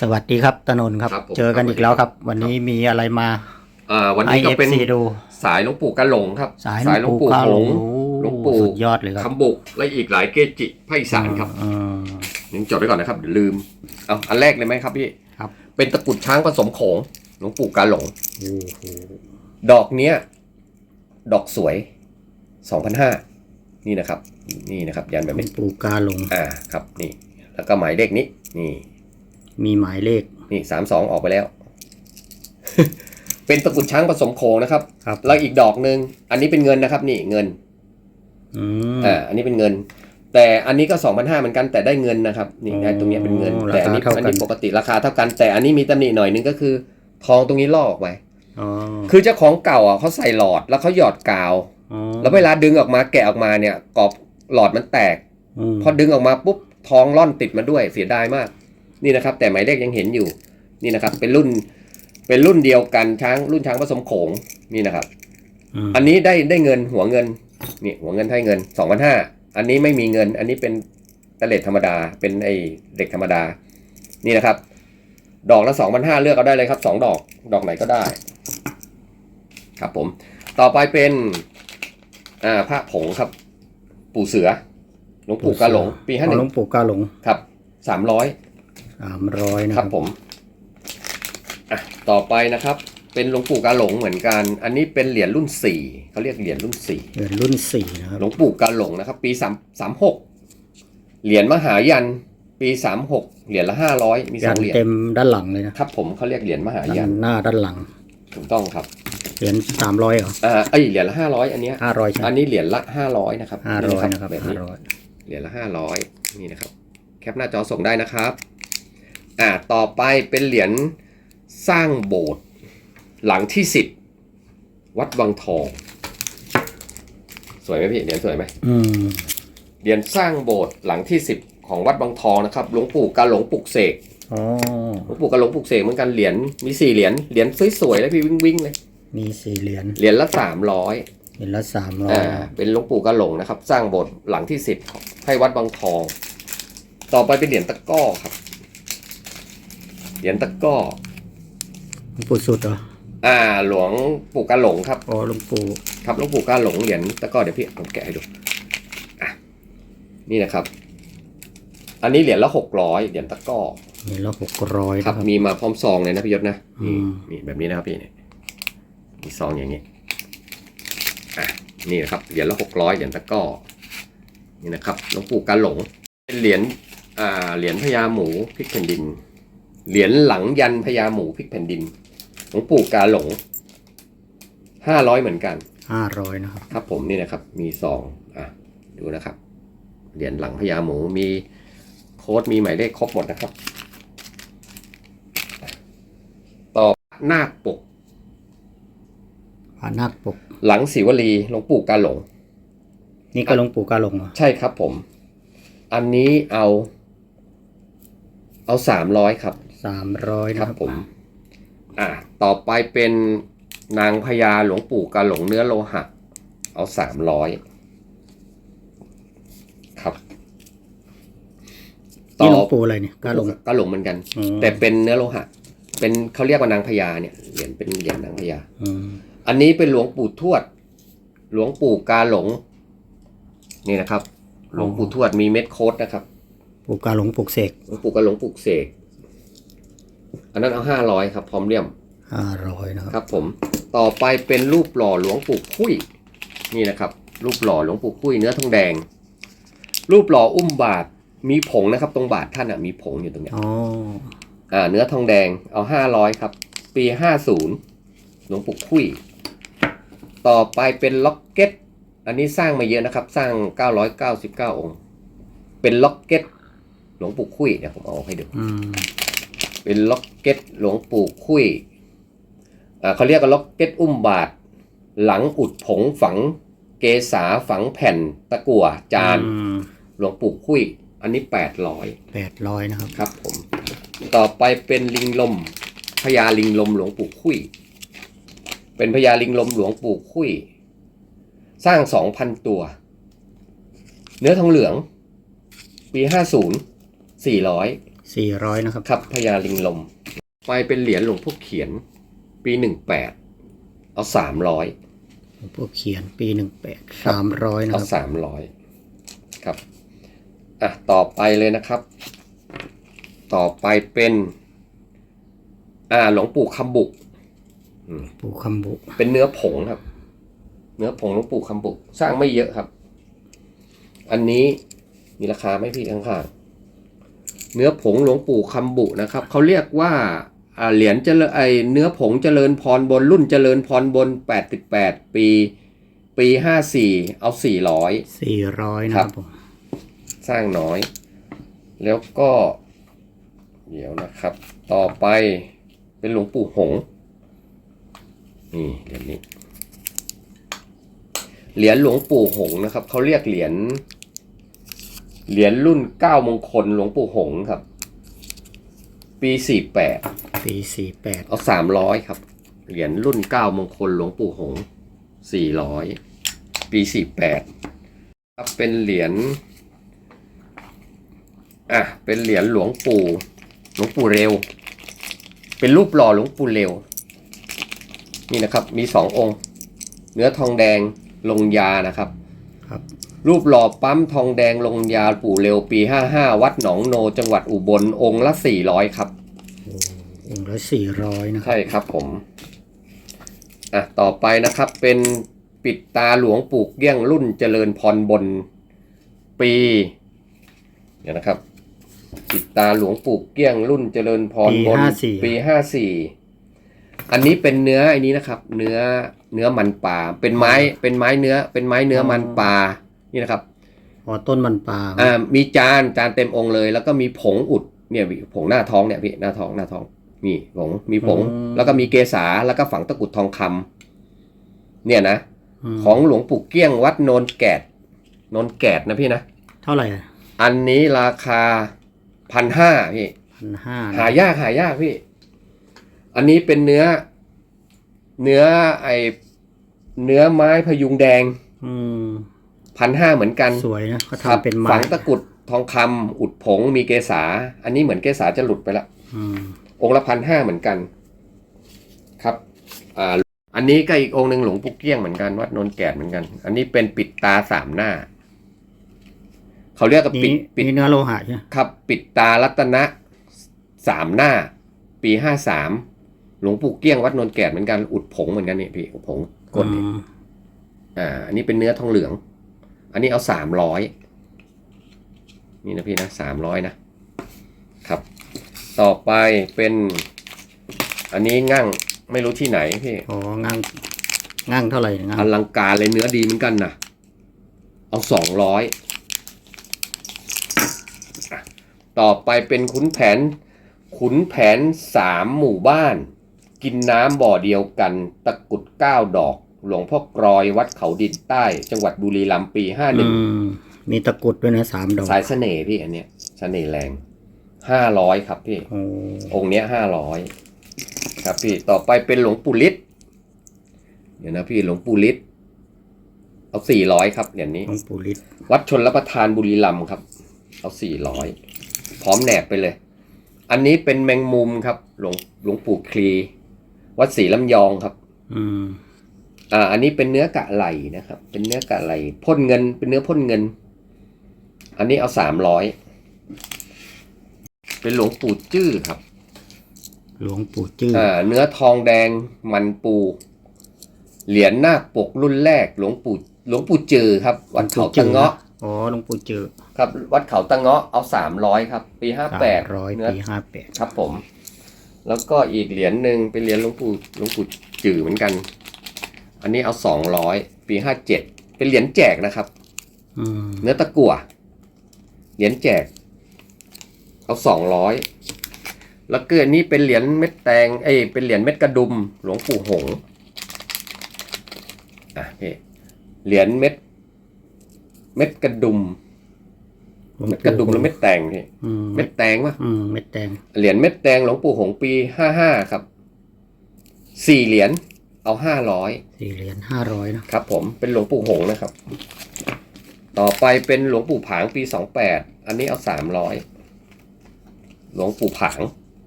สวัสดีครับตนนท์ครับ ครับผมเจอกันอีกแล้วครับ วันนี้มีอะไรมาอ่าวันนี้ก็เป็น IFC ดู สายหลวงปู่กะหลงครับสายหลวงปู่กาหลงหลวงปู่สุดยอดเลยครับคำบุกและอีกหลายเกจิภาคอีสานครับอืมยังจดไว้ก่อนนะครับเดี๋ยวลืมเอาอันแรกเลยไหมครับพี่ครับ เป็นตะกรุดช้างผสมโขงหลวงปู่กาหลง โอ้โหดอกเนี้ย ดอกสวย2,500นี่นะครับ นี่นะครับ ยันแบบหลวนี้งปู่กาหลง อ่าครับนี่ แล้วก็หมายเลขนี้นี่ มีหมายเลข นี่สามสองออกไปแล้ว เป็นตะกรุดช้างผสมโขงนะครับ ครับ แล้วอีกดอกหนึ่งอันนี้เป็นเงินนะครับ นี่เงินอืม อ่าอันนี้เป็นเงิน แต่อันนี้ก็สองพันห้าเหมือนกันแต่ได้เงินนะครับนี่ได้ตรงเนี้ยเป็นเงินโอ้แต่อันนี้ราคาเท่ากัน อันนี้ปกติราคาเท่ากัน แต่อันนี้มีตำหนิหน่อยนึงก็คือ ทองตรงนี้ลอกออกไป อ๋อคือเจ้าของเก่าอะเขาใส่หลอดแล้วเขาหยอดกาว อ๋อแล้วเวลาดึงออกมาแกะออกมาเนี่ยกรอบหลอดมันแตก มพอดึงออกมาปุ๊บทองร่อนติดมาด้วยเสียดายมาก นี่นะครับ แต่หมายเลขยังเห็นอยู่นี่นะครับ เป็นรุ่นเป็นรุ่นเดียวกันช้างรุ่นช้างผสมโขงนี่นะครับมอันนี้ได้ได้เงินหัวเงินนี่หัวเงินให้เงินสองพันห้าอันนี้ไม่มีเงิน อันนี้เป็นตะเลดธรรมดาเป็นไอเด็กธรรมดา นี่นะครับ ดอกละสองพันห้าเลือกเอาได้เลยครับสองดอกดอกไหนก็ได้ ครับผม ต่อไปเป็นอ่าพระผงครับ ปู่เสือหลวงปู่กาหลง ปีห้าหอ๋อนึ่หลวงงปู่กาหลงครับสามร้อย สามร้อยนะคครัรับบผมอะต่อไปนะครับ เป็นหลวงปู่กาหลงเหมือนกัน อันนี้เป็นเหรียญรุ่นสี่เขาเรียกเหรียญรุ่นสี่เหรียญรุ่นสี่นะครับหลวงปู่กาหลงนะครับ ปีสามสามหกเหรียญมหายัน ปีสามหกเหรียญละห้าร้อยมีสยัอนงเหรียญเต็มด้านหลังเลยนะครับผมเขาเรียกเหรียญมหาด้ายันนหน้าด้านหลังถูกต้องครับเหรียญสามร้อยเหรออ่าเอ้ยเหรียญละห้าร้อยอันเนี้ยห้าร้อยใช่ไหมอันนี้เหรียญละห้าร้อยนะครับห้าร้อยนะครับแบบห้านี้ ร้อย เหรียญละห้าร้อยนี่นะครับ แคปหน้าจอส่งได้นะครับ อ่าต่อไปเป็นเหรียญสร้างโบสถ์หลังที่สิบวัดวังทอง สวยไหมพี่เหรียญสวยไหมอืมเหรียญสร้างโบสถ์หลังที่สิบของวัดวังทองนะครับหลวงปู่กาหลงปลุกเสกอ๋อหลวงปู่กาหลงปลุกเสกเหมือนกันเหรียญมีสี่เหรียญเหรียญสวยๆแล้วพี่วิ่งวิ่งๆเลยมีสี่เหรียญเหรียญละสามร้อยเหรียญละสามร้อยอ่าเป็นหลวงปู่กาหลงนะครับ สร้างโบสถ์หลังที่สิบให้วัดวังทอง ต่อไปเป็นเหรียญตะกร้อครับ เหรียญตะกร้อหลวงปู่สุดเหรอ อ่า หลวงปู่กาหลงครับ อ๋อหลวงปู่ ครับหลวงปู่กาหลงเหรียญตะกร้อเดี๋ยวพี่ผมแกะให้ดู อะ นี่นะครับ อันนี้เหรียญละหกร้อยเหรียญตะกร้อ เหรียญละหกร้อยครันะบครับ มีมาพร้อมซองเลยนะพี่ยศนะอืนี่มนี่แบบนี้นะครับพี่เนี่ยมีซองอย่างนี้ อะ นี่นะครับ เหรียญละหกร้อยเหรียญตะกร้อ นี่นะครับ หลวงปู่กาหลง เป็นเหรียญ อ่า เหรียญพญาหมูพลิกแผ่นดิน เหรียญหลังยันพญาหมูพลิกแผ่นดินหลวงปู่กาหลงห้าร้อยเหมือนกันห้าร้อยนะครับครับผมนี่นะครับ มีซองอะดูนะครับ เหรียญหลังพญาหมูมีโค้ดมีหมายเลขครบหมดนะครับ ต่อนาคปกพานาคปก หลังศิวลีหลวงปู่กาหลง นี่ก็หลวงปู่กาหลงเหรอใช่ครับผม อันนี้เอา เอาสามร้อยครับ สามร้อยคนะรับครับผม อ่าต่อไปเป็นนางพญาหลวงปู่กาหลงเนื้อโลหะ เอาสามร้อยครับนี่หลวงปู่อะไรเนี่ยกาหลงกาหลงเหมือนกันอืมแต่เป็นเนื้อโลหะ เป็นเขาเรียกว่านางพญาเนี่ยเหรียญเป็นเหรียญนางพญาอืมอันนี้เป็นหลวงปู่ทวด หลวงปู่กาหลง นี่นะครับ หลวงปู่ทวดมีเม็ดโค้ดนะครับ ปู่กาหลงปลุกเสกหลวงปู่กาหลงปลูกเสก อันนั้นเอาห้าร้อยครับ พร้อมเลี่ยมห้าร้อยนะครับครับ ผมต่อไปเป็นรูปหล่อหลวงปู่คุยนี่นะครับ รูปหล่อหลวงปู่คุยเนื้อทองแดง รูปหล่ออุ้มบาทมีผงนะครับ ตรงบาทท่านอะมีผงอยู่ตรงเนี้ยอ๋ออ่า เนื้อทองแดงเอาห้าร้อยครับ ปีห้าศูนย์หลวงปู่คุยต่อไปเป็นล็อกเก็ตอันนี้สร้างมาเยอะนะครับ สร้าง 999 องค์ เป็นล็อกเก็ตหลวงปู่คุยเดี๋ยวผมเอาให้ดูอืม เป็นล็อกเก็ตหลวงปู่คุยอ่าเขาเรียกกันล็อกเก็ตอุ้มบาท หลังอุดผงฝังเกษาฝังแผ่นตะกั่วจานอืมหลวงปู่คุยอันนี้800แปดร้อยนะครับครับผม ต่อไปเป็นลิงลมพญาลิงลมหลวงปู่คุยเป็นพญาลิงลมหลวงปู่คุยสร้างสองพันตัว เนื้อทองเหลือง ปีห้าศูนย์สี่ร้อย สี่ร้อยนะครับครับพญาลิงลม ไปเป็นเหรียญหลวงพ่อเขียน ปีหนึ่งแปดเอาสามร้อยพวกเขียนปีหนึ่งแปดสามร้อยนะเอาครับสามร้อยครับอะต่อไปเลยนะครับ ต่อไปเป็นอ่าหลวงปู่คำบุกปู่คำบุเป็นเนื้อผงครับ เนื้อผงหลวงปู่คำบุกสร้างไม่เยอะครับ อันนี้มีราคาไหมพี่ข้างๆ เนื้อผงหลวงปู่คำบุนะครับเขาเรียกว่าอ่าเหรียญเจริญไอเนื้อผงเจริญพรบนรุ่นเจริญพรบน 88 ปี ปี54เอา 400สี่ร้อยนะครับผมสร้างน้อย แล้วก็ เดี๋ยวนะครับ ต่อไปเป็นหลวงปู่หงส์นี่เหรียญนี้ เหรียญหลวงปู่หงส์นะครับเขาเรียกเหรียญ เหรียญรุ่นเก้ามงคลหลวงปู่หงส์ครับ ปีสี่แปดปีสี่แปดเอาสามร้อยครับ เหรียญรุ่นเก้ามงคลหลวงปู่หงสี่ร้อยปีสี่แปดครับเป็นเหรียญอะเป็นเหรียญหลวงปู่หลวงปู่เร็ว เป็นรูปหล่อหลวงปู่เร็ว นี่นะครับ มีสององค์ เนื้อทองแดงลงยานะครับ ครับ รูปหล่อปั๊มทองแดงลงยาปู่เร็วปี 55 วัดหนองโน จังหวัดอุบลองค์ละ 400 ครับ องค์ละสี่ร้อยนะครับใช่ครับผม อะ ต่อไปนะครับเป็นปิดตาหลวงปู่เกี้ยงรุ่นเจริญพรบนปี เดี๋ยวนะครับ ปิดตาหลวงปู่เกี้ยงรุ่นเจริญพรบนปี 54ปีห้าสี่อันนี้เป็นเนื้อไอ้นี้นะครับ เนื้อเนื้อมันปลาเป็นไม้เป็นไม้เนื้อเป็นไม้เนื้อมันปลา นี่นะครับอ๋อต้นมันปลาอ่ามีจานจานเต็มองค์เลย แล้วก็มีผงอุดเนี่ยพี่ผงหน้าท้องเนี่ยพี่หน้าท้องหน้าท้องมีผงมีผง แล้วก็มีเกษาแล้วก็ฝังตะกรุดทองคำเนี่ยนะมของหลวงปู่เกี้ยงวัดโนนแกดโนนแกดนะพี่นะเท่าไหร่อันนี้ราคาพันห้าพี่พันห้าหายากหายากพี่ อันนี้เป็นเนื้อ เนื้อไอเนื้อไม้พยุงแดง อืม พันห้าเหมือนกันสวยนะเขาครับทำเป็นไม้ฝังตะกรุดทองคำอุดผงมีเกษา อันนี้เหมือนเกษาจะหลุดไปละอืมองค์ละพันห้าเหมือนกัน ครับอ่าอันนี้ก็อีกองค์หนึ่งหลวงปู่เกี้ยงเหมือนกันวัดโนนแกดเหมือนกัน อันนี้เป็นปิดตาสามหน้า เขาเรียกว่าปินี่ดปิดนี่เนื้อโลหะใช่ไหมครับ ปิดตารัตนะสามหน้า ปีห้าสามหลวงปู่เกี้ยงวัดโนนแกดเหมือนกันอุดผงเหมือนกันนี่พี่อุดผงกดนี่อืมอ่า อันนี้เป็นเนื้อทองเหลือง อันนี้เอาสามร้อยนี่นะพี่นะสามร้อยนะครับ ต่อไปเป็นอันนี้งั่งไม่รู้ที่ไหนพี่อ๋องั่งงั่งเท่าไหร่งั่งอลังการเลยเนื้อดีเหมือนกันนะเอาสองร้อยต่อไปเป็นขุนแผน ขุนแผนสามหมู่บ้าน กินน้ำบ่อเดียวกัน ตะกรุดเก้าดอก หลวงพ่อกรอยวัดเขาดินใต้ จังหวัดบุรีรัมย์ปีห้าหอืนึ่งมมีตะกรุดด้วยนะสามดอกสายเสน่ห์พี่อันเนี้ยเสน่ห์แรงห้าร้อยครับพี่โอ้องค์เนี้ยห้าร้อยครับพี่ต่อไปเป็นหลวงปู่ฤทธิ์เดี๋ยวนะพี่หลวงปู่ฤทธิ์เอาสี่ร้อยครับเหรียญนี้หลวงปู่ฤทธิ์วัดชนรับประทานบุรีรัมย์ครับ เอาสี่ร้อยพร้อมแหนบไปเลย อันนี้เป็นแมงมุมครับ หลวงหลวงปู่คลี วัดศรีลำยองครับ อืม อ่าอันนี้เป็นเนื้อกะไหลนะครับ เป็นเนื้อกะไหลพ่นเงิน เป็นเนื้อพ่นเงิน อันนี้เอาสามร้อยเป็นหลวงปู่จื้อครับ หลวงปู่จื้ออ่าเนื้อทองแดงมันปู เหรียญนาคปกรุ่นแรก หลวงปู่หลวงปู่จือครับ วัดเขาตะเงาะอ๋อหลวงปู่จื้อครับ วัดเขาตะเงาะเอาสามร้อยครับ ปีห้าสามแปดร้อยเนื้อปีห้าแปดครับผม แล้วก็อีกเหรียญหนึ่งเป็นเหรียญหลวงปู่หลวงปู่จือเหมือนกัน อันนี้เอาสองร้อยปีห้าเจ็ดเป็นเหรียญแจกนะครับอืมเนื้อตะกั่วเหรียญแจก เอาสองร้อยแล้วก็อันนี้เป็นเหรียญเม็ดแตงเอ้ยเป็นเหรียญเม็ดกระดุม หลวงปู่หงส์อะพี่เหรียญเม็ด เม็ดกระดุมหลวงเม็ดกระดุมหรือเม็ดแตงพี่อืมเม็ดแตงวะอืมเม็ดแดงเหรียญเม็ดแตงหลวงปู่หงส์ปีห้าห้าครับ สี่เหรียญ เอาห้าร้อยสี่เหรียญห้าร้อยนะครับ ผมเป็นหลวงปู่หงส์นะครับ ต่อไปเป็นหลวงปู่ผางปีสองแปดอันนี้เอาสามร้อยหลวงปู่ผาง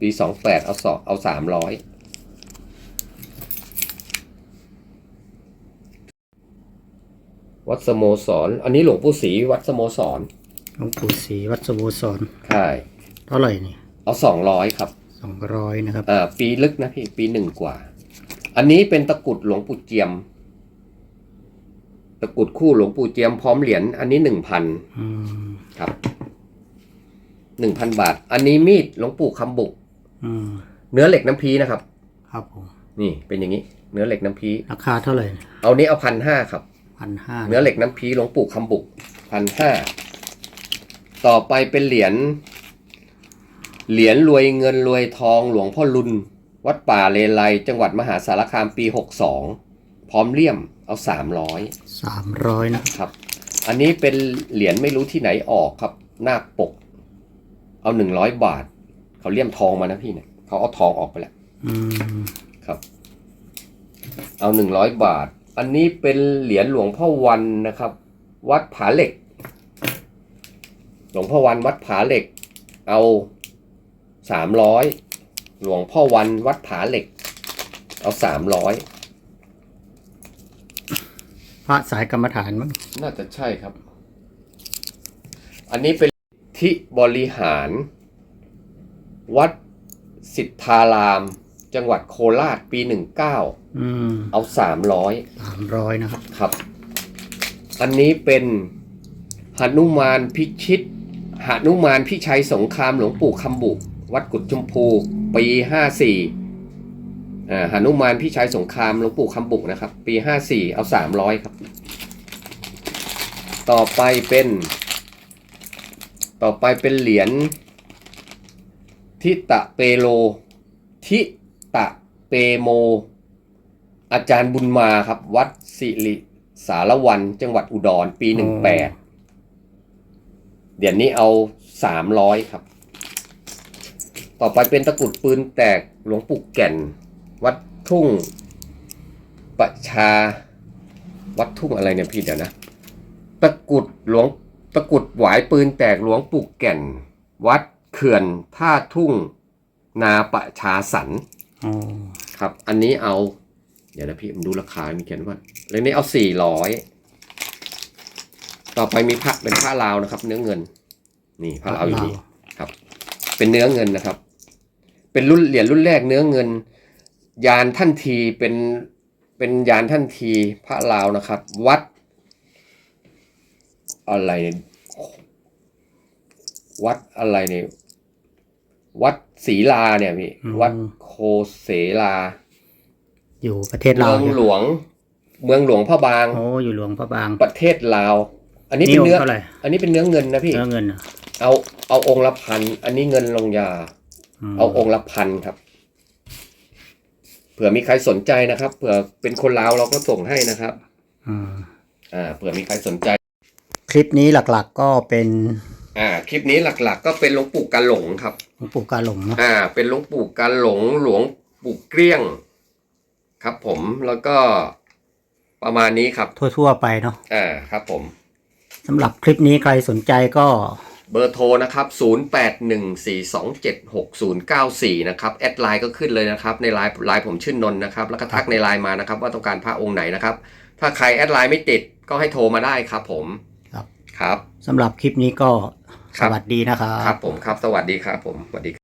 ปีสองแปดเอาสองเอาสามร้อยวัดสโมสร อันนี้หลวงปู่ศรีวัดสโมสรหลวงปู่ศรีวัดสโมสรใช่เท่าไหร่นี่เอาสองร้อยครับสองร้อยนะครับอ่าปีลึกนะพี่ปีหนึ่งกว่า อันนี้เป็นตะกรุดหลวงปู่เจียม ตะกรุดคู่หลวงปู่เจียมพร้อมเหรียญอันนี้หนึ่งพันอืมครับหนึ่งพันบาท อันนี้มีดหลวงปู่คำบุกอืมเนื้อเหล็กน้ำพีนะครับ ครับผมนี่เป็นอย่างนี้ เนื้อเหล็กน้ำพีราคาเท่าไหร่เอานี้เอาพันห้าครับพันห้าเนื้อเหล็กน้ำพีหลวงปู่คำบุกพันห้าต่อไปเป็นเหรียญเหรียญรวยเงินรวยทองหลวงพ่อลุน วัดป่าเลไลจังหวัดมหาสารคามปีหกสองพร้อมเลี่ยมเอาสามร้อยสามร้อยนะครับครับ อันนี้เป็นเหรียญไม่รู้ที่ไหนออกครับ หน้าปก เอาหนึ่งร้อยบาท เขาเลี่ยมทองมานะพี่เนี่ยเขาเอาทองออกไปแล้วอืมครับ เอาหนึ่งร้อยบาท อันนี้เป็นเหรียญหลวงพ่อวันนะครับ วัดผาเหล็ก หลวงพ่อวันวัดผาเหล็ก เอาสามร้อย หลวงพ่อวันวัดผาเหล็ก เอาสามร้อยพระสายกรรมฐานมั้งน่าจะใช่ครับ อันนี้เป็นที่บริหาร วัดสิทธาราม จังหวัดโคราชปีหนึ่งเก้าอืมเอาสามร้อยสามร้อยนะครับ ครับ อันนี้เป็นหนุมานพิชิตหนุมานพิชัยสงครามหลวงปู่คำบุ วัดกุดชมพู ปีห้าสี่อ่าหนุมานพิชัยสงครามหลวงปู่คำบุนะครับ ปีห้าสี่เอาสามร้อยครับ ต่อไปเป็น ต่อไปเป็นเหรียญทิตะเปโล ทิตะเปโม อาจารย์บุญมาครับ วัดสิริสารวันจังหวัดอุดรปีหนึ่งแปดเดี๋ยวนี้เอาสามร้อยครับ ต่อไปเป็นตะกรุดปืนแตกหลวงปู่แก่น วัดทุ่ง ประชา วัดทุ่งอะไรเนี่ยพี่เดี๋ยวนะ ตะกรุดหลวงตะกรุดหวายปืนแตกหลวงปู่แก่น วัดเขื่อนท่าทุ่ง นาประชาสันอ๋อครับ อันนี้เอา เดี๋ยวนะพี่ผมดูราคา มีเขียนว่าเรื่องนี้เอาสี่ร้อยต่อไปมีพระเป็นผ้าลาวนะครับ เนื้อเงิน นี่ผ้าลาวอยู่นี่ครับ เป็นเนื้อเงินนะครับ เป็นรุ่นเหรียญรุ่นแรกเนื้อเงิน ยานท่านทีเป็นเป็นยานท่านทีพระลาวนะครับ วัด อะไรเนี่ยวัดอะไรเนี่ยวัดศรีลาเนี่ยพี่วัดโคเสลาอยู่ประเทศลาเมืวองอยู่หลวง เมืองหลวงพระบาง โอ้อยู่หลวงพระบางประเทศลาว อันนี้เป็นองค์เนื้อ เท่าไหร่อันนี้เป็นเนื้อเงินนะพี่ เนื้อเงินเหรอเอาเอาองค์ละพัน อันนี้เงินลงยาม เอาองค์ละพันครับ เผื่อมีใครสนใจนะครับ เผื่อเป็นคนลาวเราก็ส่งให้นะครับอืมอ่าเผื่อมีใครสนใจ คลิปนี้หลักๆก็เป็น อ่า คลิปนี้หลักๆ ก็เป็นหลวงปู่กาหลงครับหลวงปู่กาหลงเนาะอ่า เป็นหลวงปู่กาหลงหลวงปู่เกลี้ยง ครับ ผมแล้วก็ประมาณนี้ครับทั่วๆไปเนาะอ่าครับ ผมสำหรับคลิปนี้ใครสนใจก็ เบอร์โทรนะครับ 0814276094 นะครับ แอดไลน์ก็ขึ้นเลยนะครับ ในไลน์ไลน์ผมชื่อนนท์นะครับ แล้วก็ทักในไลน์มานะครับ ว่าต้องการพระองค์ไหนนะครับ ถ้าใครแอดไลน์ไม่ติดก็ให้โทรมาได้ครับผม ครับ ครับสำหรับคลิปนี้ก็คสรับวัสดีนะครับ ครับผมครับ สวัสดีครับผม สวัสดี